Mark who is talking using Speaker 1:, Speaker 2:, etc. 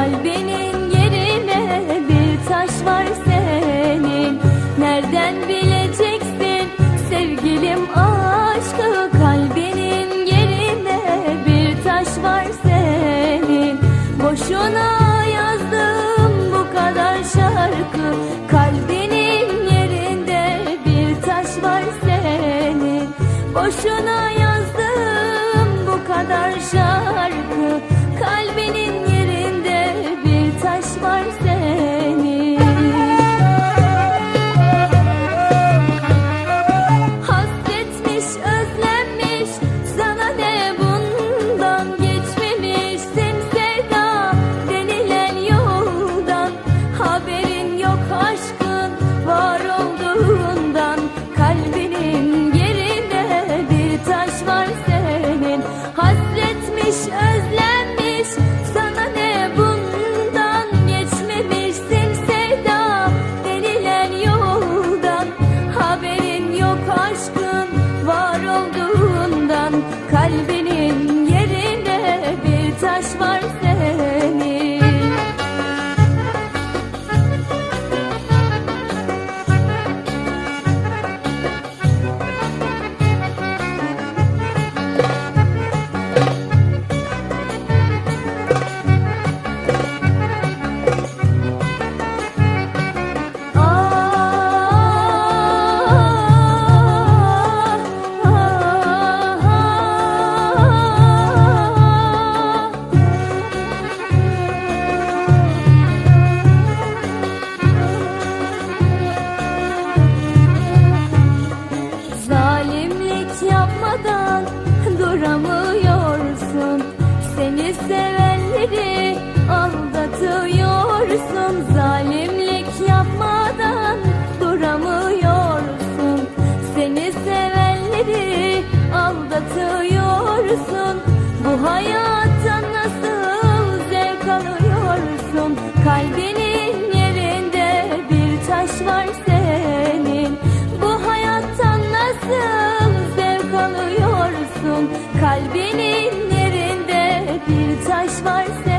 Speaker 1: Kalbinin yerine bir taş var senin. Nereden bileceksin sevgilim aşkı? Kalbinin yerine bir taş var senin. Boşuna yazdım bu kadar şarkı. Kalbinin yerinde bir taş var senin. Boşuna bizleri aldatıyorsun. Zalimlik yapmadan duramıyorsun. Seni sevenleri aldatıyorsun. Bu hayattan nasıl zevk alıyorsun? Kalbinin yerinde bir taş var senin. Bu hayattan nasıl zevk alıyorsun? Kalbinin bir taş varsa